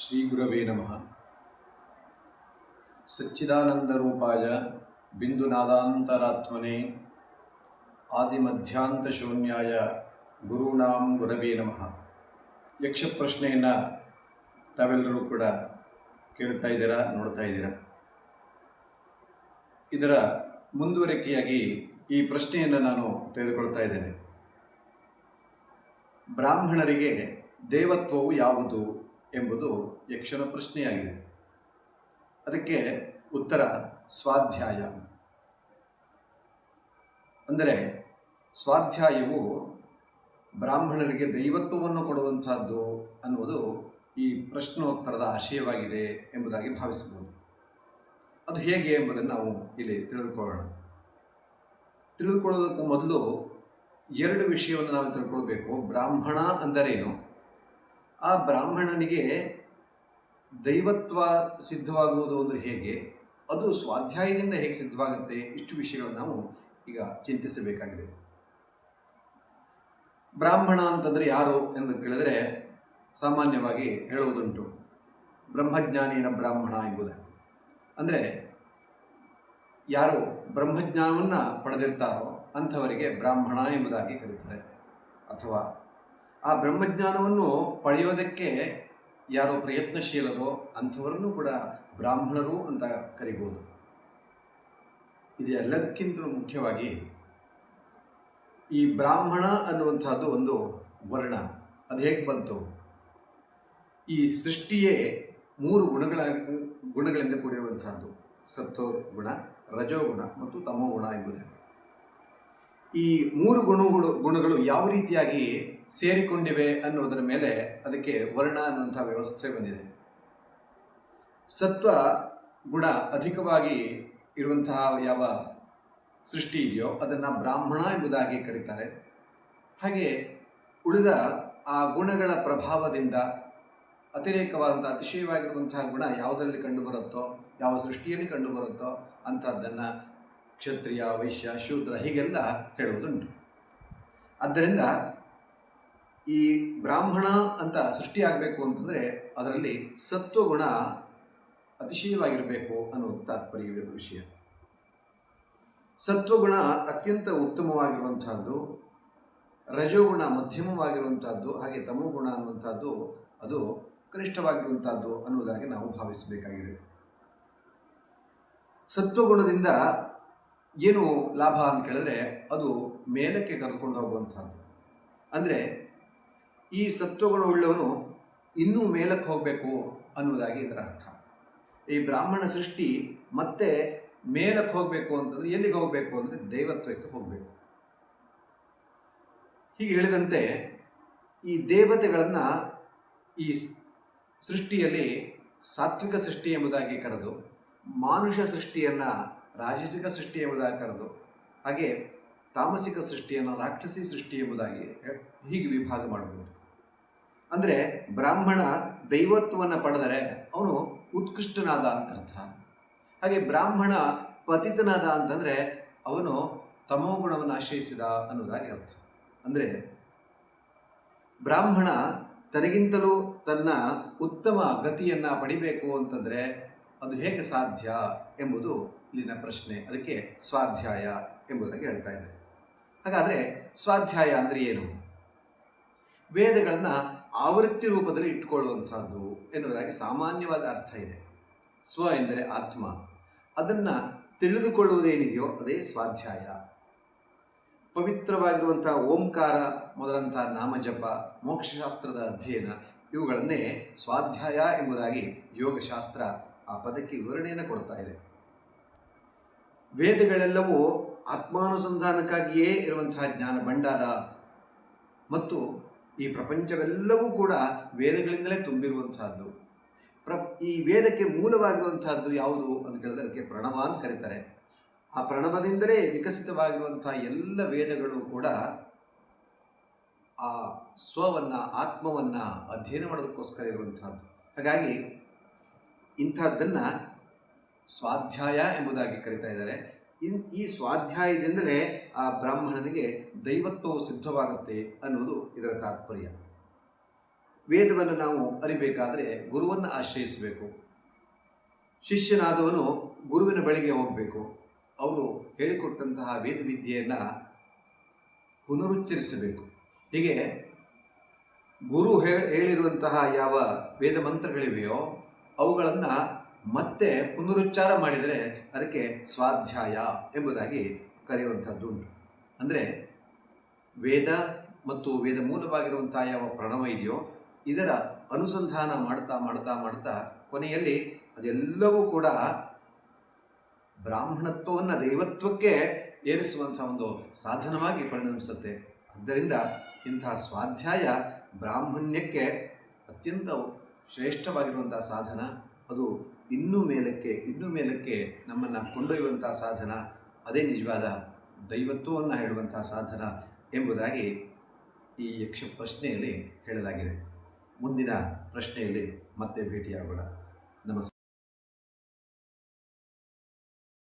ಶ್ರೀ ಗುರವೇ ನಮಃ. ಸಚ್ಚಿದಾನಂದರೂಪಾಯ ಬಿಂದುನಾದಾಂತರಾತ್ಮನೆ ಆದಿಮಧ್ಯಾಂತಶೂನ್ಯಾಯ ಗುರುಣಾಂ ಗುರವೇ ನಮಃ. ಯಕ್ಷ ಪ್ರಶ್ನೆಯನ್ನು ತಾವೆಲ್ಲರೂ ಕೂಡ ಕೇಳ್ತಾ ಇದ್ದೀರಾ, ನೋಡ್ತಾ ಇದ್ದೀರಾ? ಇದರ ಮುಂದುವರಿಕೆಯಾಗಿ ಈ ಪ್ರಶ್ನೆಯನ್ನು ನಾನು ತೆಗೆದುಕೊಳ್ತಾ ಇದ್ದೇನೆ. ಬ್ರಾಹ್ಮಣರಿಗೆ ದೇವತ್ವವು ಯಾವುದು? ಎಂಬುದು ಯಕ್ಷನ ಪ್ರಶ್ನೆಯಾಗಿದೆ. ಅದಕ್ಕೆ ಉತ್ತರ ಸ್ವಾಧ್ಯಾಯ. ಅಂದರೆ ಸ್ವಾಧ್ಯಾಯವು ಬ್ರಾಹ್ಮಣರಿಗೆ ದೈವತ್ವವನ್ನು ಕೊಡುವಂಥದ್ದು ಅನ್ನುವುದು ಈ ಪ್ರಶ್ನೋತ್ತರದ ಆಶಯವಾಗಿದೆ ಎಂಬುದಾಗಿ ಭಾವಿಸಬಹುದು. ಅದು ಹೇಗೆ ಎಂಬುದನ್ನು ನಾವು ಇಲ್ಲಿ ತಿಳಿದುಕೊಳ್ಳೋಣ. ತಿಳಿದುಕೊಳ್ಳೋದಕ್ಕೂ ಮೊದಲು ಎರಡು ವಿಷಯವನ್ನು ನಾವು ತಿಳ್ಕೊಳ್ಬೇಕು. ಬ್ರಾಹ್ಮಣ ಅಂದರೇನು? ಆ ಬ್ರಾಹ್ಮಣನಿಗೆ ದೈವತ್ವ ಸಿದ್ಧವಾಗುವುದು ಅಂದರೆ ಹೇಗೆ? ಅದು ಸ್ವಾಧ್ಯಾಯದಿಂದ ಹೇಗೆ ಸಿದ್ಧವಾಗುತ್ತೆ? ಇಷ್ಟು ವಿಷಯಗಳನ್ನು ನಾವು ಈಗ ಚಿಂತಿಸಬೇಕಾಗಿದೆ. ಬ್ರಾಹ್ಮಣ ಅಂತಂದರೆ ಯಾರು ಎಂದು ಕೇಳಿದರೆ ಸಾಮಾನ್ಯವಾಗಿ ಹೇಳುವುದುಂಟು. ಬ್ರಹ್ಮಜ್ಞಾನಿನ ಬ್ರಾಹ್ಮಣ ಎಂಬುದೇ. ಅಂದರೆ ಯಾರು ಬ್ರಹ್ಮಜ್ಞಾನವನ್ನು ಪಡೆದಿರ್ತಾರೋ ಅಂಥವರಿಗೆ ಬ್ರಾಹ್ಮಣ ಎಂಬುದಾಗಿ ಕರೀತಾರೆ. ಅಥವಾ ಆ ಬ್ರಹ್ಮಜ್ಞಾನವನ್ನು ಪಡೆಯೋದಕ್ಕೆ ಯಾರು ಪ್ರಯತ್ನಶೀಲರೋ ಅಂಥವರನ್ನು ಕೂಡ ಬ್ರಾಹ್ಮಣರು ಅಂತ ಕರಿಬೋದು. ಇದೆಲ್ಲದಕ್ಕಿಂತಲೂ ಮುಖ್ಯವಾಗಿ ಈ ಬ್ರಾಹ್ಮಣ ಅನ್ನುವಂಥದ್ದು ಒಂದು ವರ್ಣ. ಅದು ಹೇಗೆ ಬಂತು? ಈ ಸೃಷ್ಟಿಯೇ ಮೂರು ಗುಣಗಳ ಗುಣಗಳಿಂದ ಕೂಡಿರುವಂಥದ್ದು. ಸತ್ವ ಗುಣ ರಜೋಗುಣ ಮತ್ತು ತಮೋಗುಣ ಎಂಬುದೇ. ಈ ಮೂರು ಗುಣಗಳು ಗುಣಗಳು ಯಾವ ರೀತಿಯಾಗಿ ಸೇರಿಕೊಂಡಿವೆ ಅನ್ನುವುದರ ಮೇಲೆ ಅದಕ್ಕೆ ವರ್ಣ ಅನ್ನುವಂಥ ವ್ಯವಸ್ಥೆ ಬಂದಿದೆ. ಸತ್ವ ಗುಣ ಅಧಿಕವಾಗಿ ಇರುವಂತಹ ಯಾವ ಸೃಷ್ಟಿ ಇದೆಯೋ ಅದನ್ನು ಬ್ರಾಹ್ಮಣ ಎಂಬುದಾಗಿ ಕರೀತಾರೆ. ಹಾಗೆ ಉಳಿದ ಆ ಗುಣಗಳ ಪ್ರಭಾವದಿಂದ ಅತಿರೇಕವಾದಂಥ ಅತಿಶಯವಾಗಿರುವಂತಹ ಗುಣ ಯಾವುದರಲ್ಲಿ ಕಂಡುಬರುತ್ತೋ, ಯಾವ ಸೃಷ್ಟಿಯಲ್ಲಿ ಕಂಡುಬರುತ್ತೋ ಅಂಥದ್ದನ್ನು ಕ್ಷತ್ರಿಯ, ವೈಶ್ಯ, ಶೂದ್ರ ಹೀಗೆಲ್ಲ ಹೇಳುವುದುಂಟು. ಆದ್ದರಿಂದ ಈ ಬ್ರಾಹ್ಮಣ ಅಂತ ಸೃಷ್ಟಿಯಾಗಬೇಕು ಅಂತಂದರೆ ಅದರಲ್ಲಿ ಸತ್ವಗುಣ ಅತಿಶಯವಾಗಿರಬೇಕು ಅನ್ನೋದು ತಾತ್ಪರ್ಯವಿರುವ ವಿಷಯ. ಸತ್ವಗುಣ ಅತ್ಯಂತ ಉತ್ತಮವಾಗಿರುವಂಥದ್ದು ರಜೋಗುಣ ಮಧ್ಯಮವಾಗಿರುವಂಥದ್ದು ಹಾಗೆ ತಮೋಗುಣ ಅನ್ನುವಂಥದ್ದು ಅದು ಕನಿಷ್ಠವಾಗಿರುವಂಥದ್ದು ಅನ್ನುವುದಾಗಿ ನಾವು ಭಾವಿಸಬೇಕಾಗಿದೆ. ಸತ್ವಗುಣದಿಂದ ಏನು ಲಾಭ ಅಂತ ಕೇಳಿದ್ರೆ ಅದು ಮೇಲಕ್ಕೆ ಕರೆದುಕೊಂಡು ಹೋಗುವಂಥದ್ದು ಅಂದರೆ ಈ ಸತ್ವಗುಣವುಳ್ಳವನು ಇನ್ನೂ ಮೇಲಕ್ಕೆ ಹೋಗಬೇಕು ಅನ್ನುವುದಾಗಿ ಇದರ ಅರ್ಥ. ಈ ಬ್ರಾಹ್ಮಣ ಸೃಷ್ಟಿ ಮತ್ತೆ ಮೇಲಕ್ಕೆ ಹೋಗಬೇಕು ಅಂತಂದರೆ ಎಲ್ಲಿಗೆ ಹೋಗಬೇಕು ಅಂದರೆ ದೈವತ್ವಕ್ಕೆ ಹೋಗಬೇಕು. ಹೀಗೆ ಹೇಳಿದಂತೆ ಈ ದೇವತೆಗಳನ್ನು ಈ ಸೃಷ್ಟಿಯಲ್ಲಿ ಸಾತ್ವಿಕ ಸೃಷ್ಟಿ ಎಂಬುದಾಗಿ ಕರೆದು, ಮಾನುಷ ಸೃಷ್ಟಿಯನ್ನು ರಾಜಸಿಕ ಸೃಷ್ಟಿ ಎಂಬುದಾಗಿ ಕರೆದು, ಹಾಗೆ ತಾಮಸಿಕ ಸೃಷ್ಟಿಯನ್ನು ರಾಕ್ಷಸಿ ಸೃಷ್ಟಿ ಎಂಬುದಾಗಿ ಹೀಗೆ ವಿಭಾಗ ಮಾಡಬಹುದು. ಅಂದರೆ ಬ್ರಾಹ್ಮಣ ದೈವತ್ವವನ್ನು ಪಡೆದರೆ ಅವನು ಉತ್ಕೃಷ್ಟನಾದ ಅಂತ ಅರ್ಥ. ಹಾಗೆ ಬ್ರಾಹ್ಮಣ ಪತಿತನಾದ ಅಂತಂದರೆ ಅವನು ತಮೋಗುಣವನ್ನು ಆಶ್ರಯಿಸಿದ ಅನ್ನೋದಾಗಿ ಅರ್ಥ. ಅಂದರೆ ಬ್ರಾಹ್ಮಣ ತನಗಿಂತಲೂ ತನ್ನ ಉತ್ತಮ ಗತಿಯನ್ನು ಪಡಿಬೇಕು ಅಂತಂದರೆ ಅದು ಹೇಗೆ ಸಾಧ್ಯ ಎಂಬುದು ಇಲ್ಲಿನ ಪ್ರಶ್ನೆ. ಅದಕ್ಕೆ ಸ್ವಾಧ್ಯಾಯ ಎಂಬುದಾಗಿ ಹೇಳ್ತಾ ಇದೆ ಹಾಗಾದರೆ ಸ್ವಾಧ್ಯಾಯ ಅಂದರೆ ಏನು? ವೇದಗಳನ್ನು ಆವೃತ್ತಿ ರೂಪದಲ್ಲಿ ಇಟ್ಕೊಳ್ಳುವಂಥದ್ದು ಎನ್ನುವುದಾಗಿ ಸಾಮಾನ್ಯವಾದ ಅರ್ಥ ಇದೆ. ಸ್ವ ಎಂದರೆ ಆತ್ಮ. ಅದನ್ನು ತಿಳಿದುಕೊಳ್ಳುವುದೇನಿದೆಯೋ ಅದೇ ಸ್ವಾಧ್ಯಾಯ. ಪವಿತ್ರವಾಗಿರುವಂಥ ಓಂಕಾರ ಮೊದಲಂಥ ನಾಮಜಪ, ಮೋಕ್ಷಶಾಸ್ತ್ರದ ಅಧ್ಯಯನ, ಇವುಗಳನ್ನೇ ಸ್ವಾಧ್ಯಾಯ ಎಂಬುದಾಗಿ ಯೋಗಶಾಸ್ತ್ರ ಆ ಪದಕ್ಕೆ ವಿವರಣೆಯನ್ನು ಕೊಡ್ತಾ ಇದೆ. ವೇದಗಳೆಲ್ಲವೂ ಆತ್ಮಾನುಸಂಧಾನಕ್ಕಾಗಿಯೇ ಇರುವಂತಹ ಜ್ಞಾನ ಭಂಡಾರ ಮತ್ತು ಈ ಪ್ರಪಂಚವೆಲ್ಲವೂ ಕೂಡ ವೇದಗಳಿಂದಲೇ ತುಂಬಿರುವಂತಹದ್ದು. ಪ್ರ ಈ ವೇದಕ್ಕೆ ಮೂಲವಾಗಿರುವಂತಹದ್ದು ಯಾವುದು ಅಂತ ಕೇಳಿದ್ರೆ ಅದಕ್ಕೆ ಪ್ರಣವ ಅಂತ ಕರೀತಾರೆ. ಆ ಪ್ರಣವದಿಂದಲೇ ವಿಕಸಿತವಾಗಿರುವಂತಹ ಎಲ್ಲ ವೇದಗಳು ಕೂಡ ಆ ಸ್ವವನ್ನು, ಆತ್ಮವನ್ನು ಅಧ್ಯಯನ ಮಾಡೋದಕ್ಕೋಸ್ಕರ ಇರುವಂತಹದ್ದು. ಹಾಗಾಗಿ ಇಂಥದ್ದನ್ನು ಸ್ವಾಧ್ಯಾಯ ಎಂಬುದಾಗಿ ಕರಿತಾ ಇದ್ದಾರೆ. ಇನ್ ಈ ಸ್ವಾಧ್ಯಾಯದಿಂದಲೇ ಆ ಬ್ರಾಹ್ಮಣನಿಗೆ ದೈವತ್ವವು ಸಿದ್ಧವಾಗುತ್ತೆ ಅನ್ನೋದು ಇದರ ತಾತ್ಪರ್ಯ. ವೇದವನ್ನು ನಾವು ಅರಿಬೇಕಾದರೆ ಗುರುವನ್ನು ಆಶ್ರಯಿಸಬೇಕು. ಶಿಷ್ಯನಾದವನು ಗುರುವಿನ ಬಳಿಗೆ ಹೋಗಬೇಕು. ಅವರು ಹೇಳಿಕೊಟ್ಟಂತಹ ವೇದ ವಿದ್ಯೆಯನ್ನು ಪುನರುಚ್ಚರಿಸಬೇಕು. ಹೀಗೆ ಗುರು ಹೇಳಿರುವಂತಹ ಯಾವ ವೇದ ಮಂತ್ರಗಳಿವೆಯೋ ಅವುಗಳನ್ನು ಮತ್ತೆ ಪುನರುಚ್ಚಾರ ಮಾಡಿದರೆ ಅದಕ್ಕೆ ಸ್ವಾಧ್ಯಾಯ ಎಂಬುದಾಗಿ ಕರೆಯುವಂಥದ್ದುಂಟು. ಅಂದರೆ ವೇದ ಮತ್ತು ವೇದ ಮೂಲವಾಗಿರುವಂಥ ಯಾವ ಪ್ರಣವ ಇದೆಯೋ ಇದರ ಅನುಸಂಧಾನ ಮಾಡ್ತಾ ಮಾಡ್ತಾ ಮಾಡ್ತಾ ಕೊನೆಯಲ್ಲಿ ಅದೆಲ್ಲವೂ ಕೂಡ ಬ್ರಾಹ್ಮಣತ್ವವನ್ನು ದೈವತ್ವಕ್ಕೆ ಏರಿಸುವಂಥ ಒಂದು ಸಾಧನವಾಗಿ ಪರಿಣಮಿಸುತ್ತೆ. ಆದ್ದರಿಂದ ಇಂತಹ ಸ್ವಾಧ್ಯಾಯ ಬ್ರಾಹ್ಮಣ್ಯಕ್ಕೆ ಅತ್ಯಂತ ಶ್ರೇಷ್ಠವಾಗಿರುವಂಥ ಸಾಧನ ಅದು ಇನ್ನೂ ಮೇಲಕ್ಕೆ ಇನ್ನೂ ಮೇಲಕ್ಕೆ ನಮ್ಮನ್ನು ಕೊಂಡೊಯ್ಯುವಂಥ ಸಾಧನ, ಅದೇ ನಿಜವಾದ ದೈವತ್ವವನ್ನು ಹೇಳುವಂಥ ಸಾಧನ ಎಂಬುದಾಗಿ ಈ ಯಕ್ಷ ಪ್ರಶ್ನೆಯಲ್ಲಿ ಹೇಳಲಾಗಿದೆ. ಮುಂದಿನ ಪ್ರಶ್ನೆಯಲ್ಲಿ ಮತ್ತೆ ಭೇಟಿಯಾಗೋಣ. ನಮಸ್ಕಾರ.